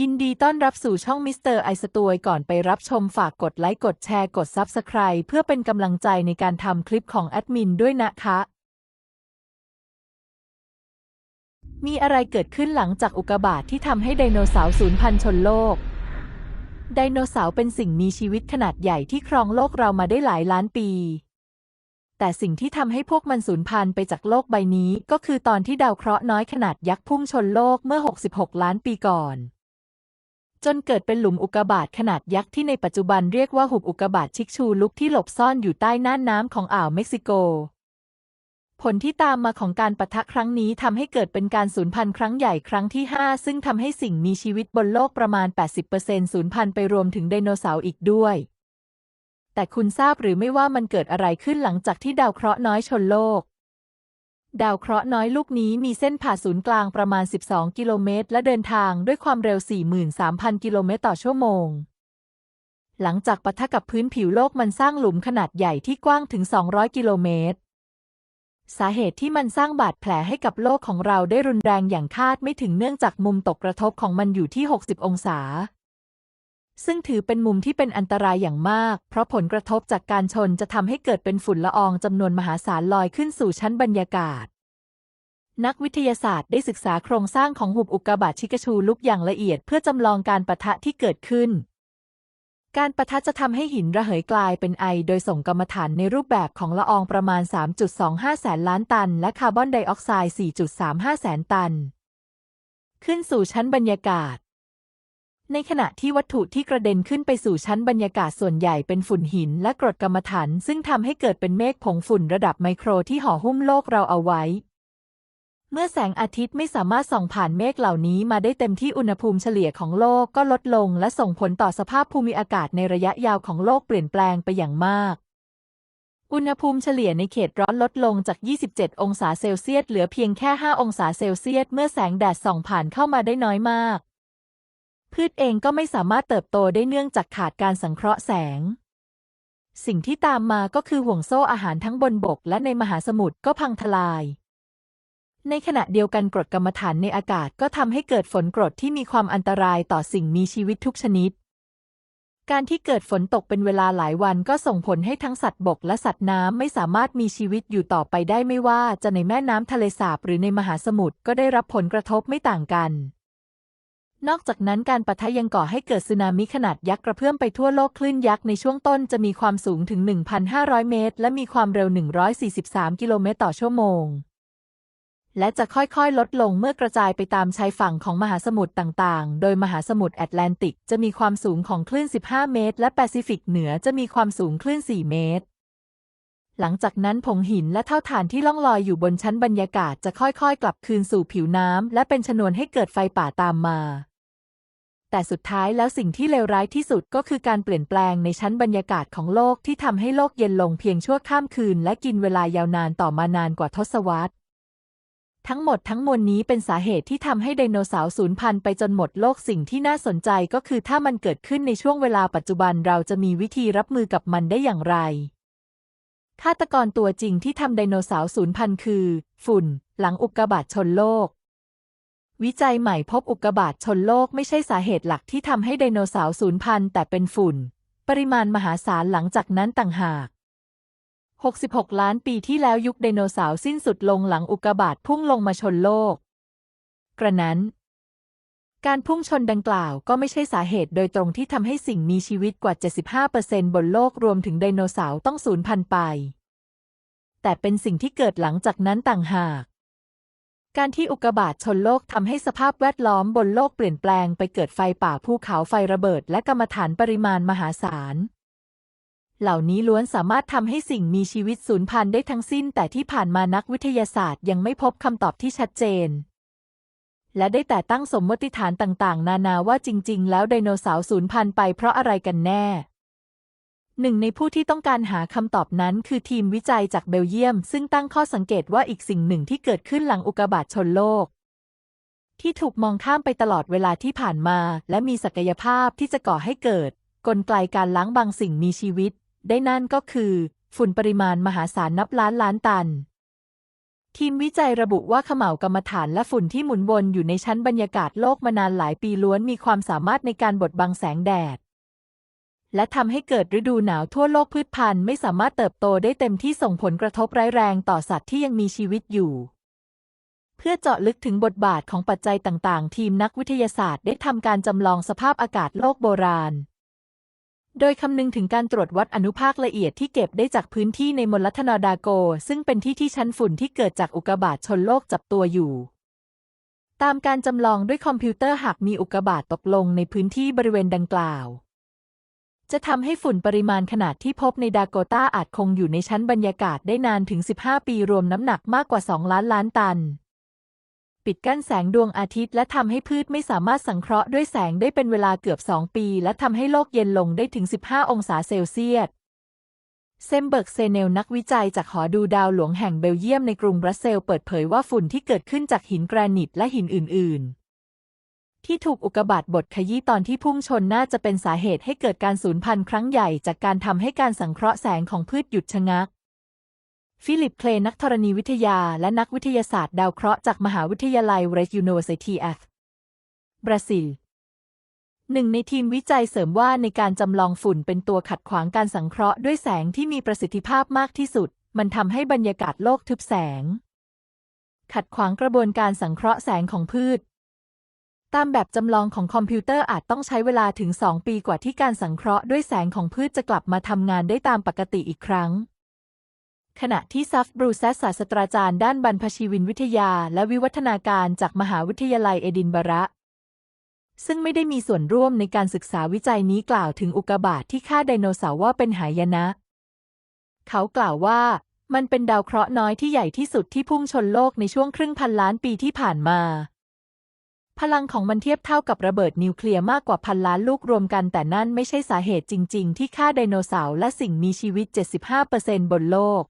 ยินดีต้อนรับสู่ช่องมิสเตอร์ไอสตวยก่อนไปรับชมฝากกดไลค์ กดแชร์ กด Subscribe เพื่อเป็นกำลังใจในการทำคลิปของแอดมินด้วยนะคะ มีอะไรเกิดขึ้นหลังจากอุกกาบาตที่ทำให้ไดโนเสาร์สูญพันธุ์ชนโลก ไดโนเสาร์เป็นสิ่งมีชีวิตขนาดใหญ่ที่ครองโลกเรามาได้หลายล้านปี แต่สิ่งที่ทำให้พวกมันสูญพันธุ์ไปจากโลกใบนี้ ก็คือตอนที่ดาวเคราะห์น้อยขนาดยักษ์พุ่งชนโลกเมื่อ 66 ล้านปีก่อน จนเกิดเป็นหลุมอุกกาบาตขนาดยักษ์ที่ในปัจจุบันเรียกว่าหุบอุกกาบาตชิกชูลุกที่หลบซ่อนอยู่ใต้น่านน้ำของอ่าวเม็กซิโก ผลที่ตามมาของการปะทะครั้งนี้ทำให้เกิดเป็นการสูญพันธุ์ครั้งใหญ่ครั้งที่ 5 ซึ่งทำให้สิ่งมีชีวิตบนโลกประมาณ 80%สูญพันธุ์ไปรวมถึงไดโนเสาร์อีกด้วย แต่คุณทราบหรือไม่ว่ามันเกิดอะไรขึ้นหลังจากที่ดาวเคราะห์น้อยชนโลก ดาวเคราะห์น้อยลูกนี้มีเส้นผ่าศูนย์กลางประมาณ 12 กิโลเมตร และเดินทางด้วยความเร็ว 43,000 กิโลเมตรต่อชั่วโมง หลังจากปะทะกับพื้นผิวโลกมันสร้างหลุมขนาดใหญ่ที่กว้างถึง 200 กิโลเมตร สาเหตุที่มันสร้างบาดแผลให้กับโลกของเราได้รุนแรงอย่างคาดไม่ถึงเนื่องจากมุมตกกระทบของมันอยู่ที่ 60 องศา ซึ่งถือเป็นมุมที่เป็นอันตรายอย่างมาก เพราะผลกระทบจากการชนจะทำให้เกิดเป็นฝุ่นละอองจำนวนมหาศาลลอยขึ้นสู่ชั้นบรรยากาศ นักวิทยาศาสตร์ได้ศึกษาโครงสร้างของหุบอุกกาบาตชิกาชูลุกอย่างละเอียดเพื่อจำลองการปะทะที่เกิดขึ้น การปะทะจะทำให้หินระเหยกลายเป็นไอ โดยส่งกรรมฐานในรูปแบบของละอองประมาณ 3.25 แสนล้านตัน และคาร์บอนไดออกไซด์ 4.35 แสนตัน ขึ้นสู่ชั้นบรรยากาศ ในขณะที่วัตถุที่กระเด็นขึ้นไปสู่ชั้นบรรยากาศส่วนใหญ่เป็นฝุ่นหินและกรดกรรมฐาน ซึ่งทำให้เกิดเป็นเมฆผงฝุ่นระดับไมโครที่ห่อหุ้มโลกเราเอาไว้ เมื่อแสงอาทิตย์ไม่สามารถส่องผ่านเมฆเหล่านี้มาได้เต็มที่อุณหภูมิเฉลี่ยของโลกก็ลดลง และส่งผลต่อสภาพภูมิอากาศในระยะยาวของโลกเปลี่ยนแปลงไปอย่างมากอุณหภูมิเฉลี่ยในเขตร้อนลดลงจาก 27 องศาเซลเซียส เหลือเพียงแค่ 5 องศาเซลเซียส เมื่อแสงแดดส่องผ่านเข้ามาได้น้อยมาก พืชเองก็ไม่สามารถเติบโตได้เนื่องจากขาดการสังเคราะห์แสง สิ่งที่ตามมาก็คือห่วงโซ่อาหารทั้งบนบกและในมหาสมุทรก็พังทลาย ในขณะเดียวกันกรดกรรมฐานในอากาศก็ทำให้เกิดฝนกรดที่มีความอันตรายต่อสิ่งมีชีวิตทุกชนิด การที่เกิดฝนตกเป็นเวลาหลายวันก็ส่งผลให้ทั้งสัตว์บกและสัตว์น้ำไม่สามารถมีชีวิตอยู่ต่อไปได้ไม่ว่าจะในแม่น้ำทะเลสาบหรือในมหาสมุทรก็ได้รับผลกระทบไม่ต่างกัน นอกจากนั้นการปะทะยังก่อให้เกิดสึนามิขนาดยักษ์กระเพื่อมไปทั่วโลกคลื่นยักษ์ในช่วงต้นจะมีความสูงถึง 1,500 เมตร และมีความเร็ว 143 กิโลเมตรต่อชั่วโมง และจะค่อยๆ ลดลงเมื่อกระจายไปตามชายฝั่งของมหาสมุทรต่างๆ โดยมหาสมุทรแอตแลนติกจะมีความสูงของคลื่น 15 เมตร และแปซิฟิกเหนือจะมีความสูงคลื่น 4 เมตรหลังจากนั้นผงหินและเท่าฐานที่ล่องลอยอยู่บนชั้นบรรยากาศจะค่อยๆ กลับคืนสู่ผิวน้ำและเป็นชนวนให้เกิดไฟป่าตามมา แต่สุดท้ายแล้วสิ่งที่เลวร้ายที่สุดก็คือการเปลี่ยนแปลงในชั้นบรรยากาศของโลกที่ทำให้โลกเย็นลงเพียงชั่วข้ามคืน และกินเวลายาวนานต่อมานานกว่าทศวรรษทั้งหมดทั้งมวลนี้เป็นสาเหตุที่ทำให้ไดโนเสาร์สูญพันธุ์ไปจนหมดโลกสิ่งที่น่าสนใจก็คือถ้ามันเกิดขึ้นในช่วงเวลาปัจจุบันเราจะมีวิธีรับมือกับมันได้อย่างไรฆาตกรตัวจริงที่ทำไดโนเสาร์สูญพันธุ์คือ ฝุ่น หลังอุกกาบาตชนโลก วิจัยใหม่พบอุกกาบาตชนโลกไม่ใช่สาเหตุหลักที่ทำให้ไดโนเสาร์สูญพันธุ์แต่เป็นฝุ่น ปริมาณมหาศาลหลังจากนั้นต่างหาก 66 ล้านปีที่แล้วยุคไดโนเสาร์สิ้นสุดลงหลังอุกกาบาตพุ่งลงมาชนโลก กระนั้น การพุ่งชนดังกล่าวก็ไม่ใช่สาเหตุโดยตรงที่ทำให้สิ่งมีชีวิตกว่า 75%บนโลกรวมถึงไดโนเสาร์ต้องสูญพันธุ์ไป แต่เป็นสิ่งที่เกิดหลังจากนั้นต่างหาก การที่อุกกาบาตชนโลกทำให้สภาพแวดล้อมบนโลกเปลี่ยนแปลงไปเกิดไฟป่าภูเขาไฟระเบิด และกรรมฐานปริมาณมหาศาล เหล่านี้ล้วนสามารถทำให้สิ่งมีชีวิตสูญพันธุ์ได้ทั้งสิ้น แต่ที่ผ่านมานักวิทยาศาสตร์ยังไม่พบคำตอบที่ชัดเจน และได้แต่ตั้งสมมติฐานต่างๆ นานาว่าจริง ๆ แล้วไดโนเสาร์สูญพันธุ์ไปเพราะอะไรกันแน่ หนึ่งในผู้ที่ต้องการหาคำตอบนั้นคือทีมวิจัยจากเบลเยียม ซึ่งตั้งข้อสังเกตว่าอีกสิ่งหนึ่งที่เกิดขึ้นหลังอุกกาบาตชนโลก ที่ถูกมองข้ามไปตลอดเวลาที่ผ่านมา และมีศักยภาพที่จะก่อให้เกิด กลไกการล้างบางสิ่งมีชีวิต ได้นั่นก็คือ ฝุ่นปริมาณมหาศาลนับล้านล้านตัน ทีมวิจัยระบุว่าขม่าวกรรมฐานและฝุ่นที่หมุนวนอยู่ในชั้นบรรยากาศโลกมานานหลายปีล้วนมีความสามารถในการบดบังแสงแดด และทำให้เกิดฤดูหนาวทั่วโลกพืชพันธุ์ไม่สามารถเติบโตได้เต็มที่ส่งผลกระทบร้ายแรงต่อสัตว์ที่ยังมีชีวิตอยู่ เพื่อเจาะลึกถึงบทบาทของปัจจัยต่างๆ ทีมนักวิทยาศาสตร์ได้ทำการจำลองสภาพอากาศโลกโบราณ โดยคำนึงถึงการตรวจวัดอนุภาคละเอียดที่เก็บได้จากพื้นที่ในมลรันอร์ดาโก ซึ่งเป็นที่ที่ชั้นฝุ่นที่เกิดจากอุกกาบาตชนโลกจับตัวอยู่ตามการจำลองด้วยคอมพิวเตอร์หากมีอุกกาบาตตกลงในพื้นที่บริเวณดังกล่าว จะทำให้ฝุ่นปริมาณขนาดที่พบในดาโกตาอาจคงอยู่ในชั้นบรรยากาศได้นานถึง 15 ปีรวมน้ำหนักมากกว่า 2 ล้านล้านตัน ปิดกั้นแสงดวงอาทิตย์และทำให้พืชไม่สามารถสังเคราะห์ด้วยแสงได้เป็นเวลาเกือบ 2 ปี และทำให้โลกเย็นลงได้ถึง 15 องศาเซลเซียสเซมเบิร์กเซเนลนักวิจัยจากหอดูดาวหลวงแห่งเบลเยียมในกรุงบรัสเซล์เปิดเผยว่าฝุ่นที่เกิดขึ้นจากหินแกรนิตและหินอื่น ๆ ที่ถูกอุกกาบาตบดขยี้ตอนที่พุ่งชนน่าจะเป็นสาเหตุให้เกิดการสูญพันธุ์ครั้งใหญ่จากการทำให้การสังเคราะห์แสงของพืชหยุดชะงัก ฟิลิป เคลนักธรณีวิทยาและนักวิทยาศาสตร์ดาวเคราะห์จากมหาวิทยาลัยเรสยูนิเวอร์ซิตี้แอบราซิลหนึ่งในทีมวิจัยเสริมว่าในการจำลองฝุ่นเป็นตัวขัดขวางการสังเคราะห์ด้วยแสงที่มีประสิทธิภาพมากที่สุด มันทำให้บรรยากาศโลกทึบแสง ขัดขวางกระบวนการสังเคราะห์แสงของพืช ตามแบบจำลองของคอมพิวเตอร์อาจต้องใช้เวลาถึง 2 ปีกว่าที่การสังเคราะห์ด้วยแสงของพืชจะกลับมาทำงานได้ตามปกติอีกครั้ง ขณะที่ซัฟบรูเซสศาสตราจารย์ด้านบรรพชีวินวิทยาและวิวัฒนาการจากมหาวิทยาลัยเอดินบะระ ซึ่งไม่ได้มีส่วนร่วมในการศึกษาวิจัยนี้กล่าวถึงอุกกาบาตที่ฆ่าไดโนเสาร์ว่าเป็นหายนะ เขากล่าวว่ามันเป็นดาวเคราะห์น้อยที่ใหญ่ที่สุดที่พุ่งชนโลกในช่วงครึ่งพันล้านปีที่ผ่านมา พลังของมันเทียบเท่ากับระเบิดนิวเคลียร์มากกว่าพันล้านลูกรวมกัน แต่นั่นไม่ใช่สาเหตุจริง ๆ ที่ฆ่าไดโนเสาร์และสิ่งมีชีวิต 75%บนโลก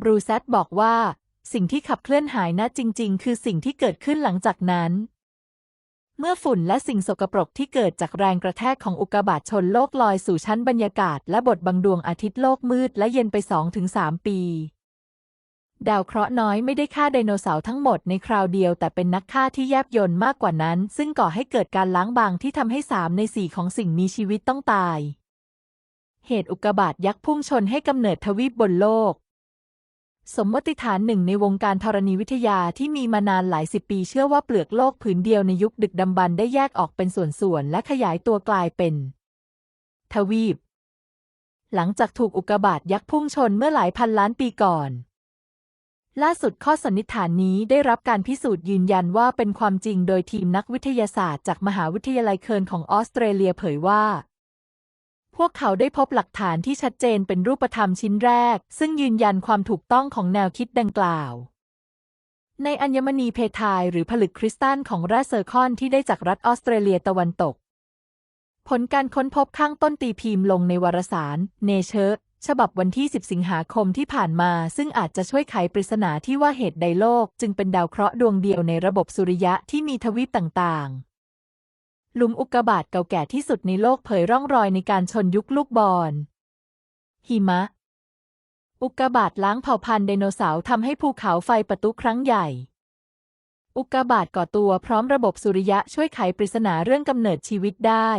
บรูเซตบอกว่า สิ่งที่ขับเคลื่อนหายนะจริง ๆ คือสิ่งที่เกิดขึ้นหลังจากนั้น เมื่อฝุ่นและสิ่งสกปรกที่เกิดจากแรงกระแทกของอุกกาบาตชนโลกลอยสู่ชั้นบรรยากาศ และบดบังดวงอาทิตย์โลกมืดและเย็นไป 2-3 ปี ดาวเคราะห์น้อยไม่ได้ฆ่าไดโนเสาร์ทั้งหมดในคราวเดียว แต่เป็นนักฆ่าที่แยบยลมากกว่านั้น ซึ่งก่อให้เกิดการล้างบางที่ทำให้สามในสี่ของสิ่งมีชีวิตต้องตาย เหตุอุกกาบาตยักษ์พุ่งชนให้กำเนิดทวีปบนโลก สมมติฐานหนึ่งในวงการธรณีวิทยาที่มีมานานหลายสิบปีเชื่อว่าเปลือกโลกผืนเดียวในยุคดึกดำบรรได้แยกออกเป็นส่วนๆและขยายตัวกลายเป็น ทวีป หลังจากถูกอุกกาบาตยักษ์พุ่งชนเมื่อหลายพันล้านปีก่อน ล่าสุดข้อสันนิษฐานนี้ได้รับการพิสูจน์ยืนยันว่าเป็นความจริงโดยทีมนักวิทยาศาสตร์จากมหาวิทยาลัยเคิร์นของออสเตรเลียเผยว่า พวกเขาได้พบหลักฐานที่ชัดเจนเป็นรูปธรรมชิ้นแรก ซึ่งยืนยันความถูกต้องของแนวคิดดังกล่าว ในอัญมณีเพทายหรือผลึกคริสตัลของแร่เซอร์คอนที่ได้จากรัฐออสเตรเลียตะวันตก ผลการค้นพบข้างต้นตีพิมพ์ลงในวารสาร Nature ฉบับวันที่ 10 สิงหาคมที่ผ่านมา ซึ่งอาจจะช่วยไขปริศนาที่ว่าเหตุใดโลก จึงเป็นดาวเคราะห์ดวงเดียวในระบบสุริยะที่มีทวีปต่างๆ หลุมอุกกาบาตเก่าแก่ที่สุดในโลกเผยร่องรอยในการชนยุคลูกบอลหิมะ อุกกาบาตล้างเผ่าพันธุ์ไดโนเสาร์ทำให้ภูเขาไฟปะทุครั้งใหญ่ อุกกาบาตก่อตัวพร้อมระบบสุริยะช่วยไขปริศนาเรื่องกำเนิดชีวิตได้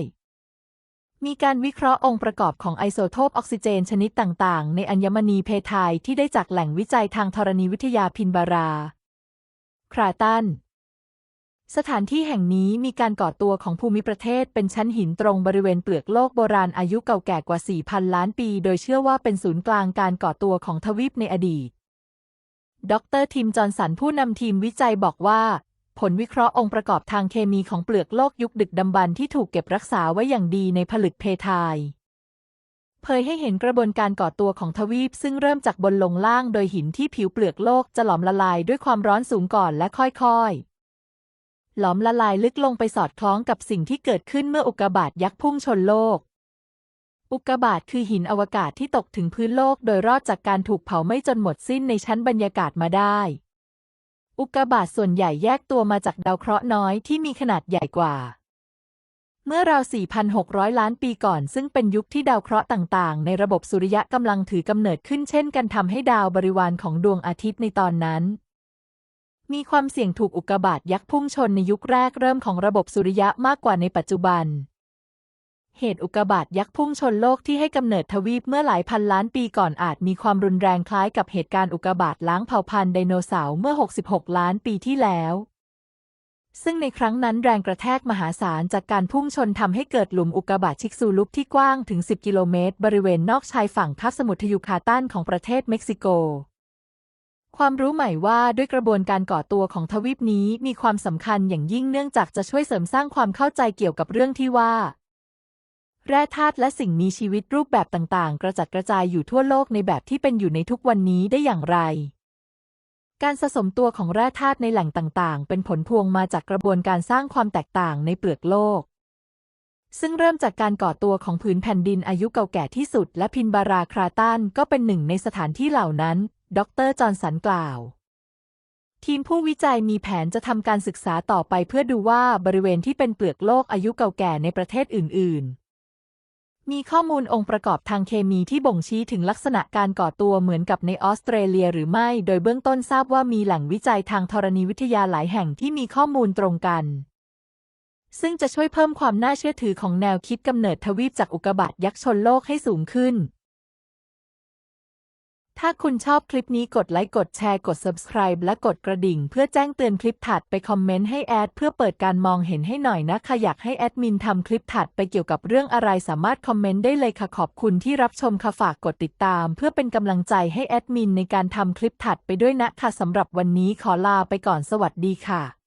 มีการวิเคราะห์องค์ประกอบของไอโซโทปออกซิเจนชนิดต่างๆ ในอัญมณีเพทายที่ได้จากแหล่งวิจัยทางธรณีวิทยาพินบารา คราตัน สถานที่แห่งนี้มีการก่อตัวของภูมิประเทศเป็นชั้นหินตรงบริเวณเปลือกโลกโบราณอายุเก่าแก่กว่า 4,000 ล้านปี โดยเชื่อว่าเป็นศูนย์กลางการก่อตัวของทวีปในอดีต ดรทิมจอห์นสันผู้นำทีมวิจัยบอกว่า ผลวิเคราะห์องค์ประกอบทางเคมีของเปลือกโลกยุคดึกดำบรรพ์ที่ถูกเก็บรักษาไว้อย่างดีในผลึกเพทายเผยให้เห็นกระบวนการก่อตัวของทวีป ซึ่งเริ่มจากบนลงล่างโดยหินที่ผิวเปลือกโลกจะหลอมละลายด้วยความร้อนสูงก่อนและค่อยๆ หลอมละลายลึกลงไปสอดคล้องกับสิ่งที่เกิดขึ้นเมื่ออุกกาบาตยักษ์พุ่งชนโลก อุกกาบาตคือหินอวกาศที่ตกถึงพื้นโลกโดยรอดจากการถูกเผาไหม้จนหมดสิ้นในชั้นบรรยากาศมาได้ อุกกาบาตส่วนใหญ่แยกตัวมาจากดาวเคราะห์น้อยที่มีขนาดใหญ่กว่า เมื่อราว 4,600 ล้านปีก่อน ซึ่งเป็นยุคที่ดาวเคราะห์ต่างๆ ในระบบสุริยะกำลังถือกำเนิดขึ้นเช่นกันทำให้ดาวบริวารของดวงอาทิตย์ในตอนนั้น มีความเสี่ยงถูกอุกกาบาตยักษ์พุ่งชนในยุคแรกเริ่มของระบบสุริยะมากกว่าในปัจจุบัน เหตุอุกกาบาตยักษ์พุ่งชนโลกที่ให้กำเนิดทวีปเมื่อหลายพันล้านปีก่อนอาจมีความรุนแรงคล้ายกับเหตุการณ์อุกกาบาตล้างเผ่าพันธุ์ไดโนเสาร์เมื่อ 66 ล้านปีที่แล้ว ซึ่งในครั้งนั้นแรงกระแทกมหาศาลจากการพุ่งชนทำให้เกิดหลุมอุกกาบาตชิกซูลุปที่กว้างถึง 10 กิโลเมตร บริเวณนอกชายฝั่งคาบสมุทรยูคาตันของประเทศเม็กซิโกความรู้ใหม่ว่าด้วยกระบวนการก่อตัวของทวีปนี้มีความสำคัญอย่างยิ่งเนื่องจากจะช่วยเสริมสร้างความเข้าใจเกี่ยวกับเรื่องที่ว่า แร่ธาตุและสิ่งมีชีวิตรูปแบบต่างๆ กระจัดกระจายอยู่ทั่วโลกในแบบที่เป็นอยู่ในทุกวันนี้ได้อย่างไร การสะสมตัวของแร่ธาตุในแหล่งต่างๆ เป็นผลพวงมาจากกระบวนการสร้างความแตกต่างในเปลือกโลก ซึ่งเริ่มจากการก่อตัวของผืนแผ่นดินอายุเก่าแก่ที่สุด และพินบาราคราตันก็เป็นหนึ่งในสถานที่เหล่านั้น ดร จอห์นสันกล่าวทีมผู้วิจัยมีแผนจะทำการศึกษาต่อไปเพื่อดูว่าบริเวณที่เป็นเปลือกโลกอายุเก่าแก่ในประเทศอื่นๆ มีข้อมูลองค์ประกอบทางเคมีที่บ่งชี้ถึงลักษณะการก่อตัวเหมือนกับในออสเตรเลียหรือไม่ โดยเบื้องต้นทราบว่ามีแหล่งวิจัยทางธรณีวิทยาหลายแห่งที่มีข้อมูลตรงกัน ซึ่งจะช่วยเพิ่มความน่าเชื่อถือของแนวคิดกำเนิดทวีปจากอุกกาบาตยักษ์ชนโลกให้สูงขึ้น ถ้าคุณชอบคลิปนี้กดไลค์กดแชร์กด subscribe และกดกระดิ่ง เพื่อแจ้งเตือนคลิปถัดไปคอมเมนต์ให้แอดเพื่อเปิดการมองเห็นให้หน่อยนะคะอยากให้แอดมินทำคลิปถัดไปเกี่ยวกับเรื่องอะไรสามารถคอมเมนต์ได้เลยค่ะขอบคุณที่รับชมค่ะฝากกดติดตาม เพื่อเป็นกำลังใจให้แอดมินในการทำคลิปถัดไปด้วยนะค่ะสำหรับวันนี้ขอลาไปก่อนสวัสดีค่ะ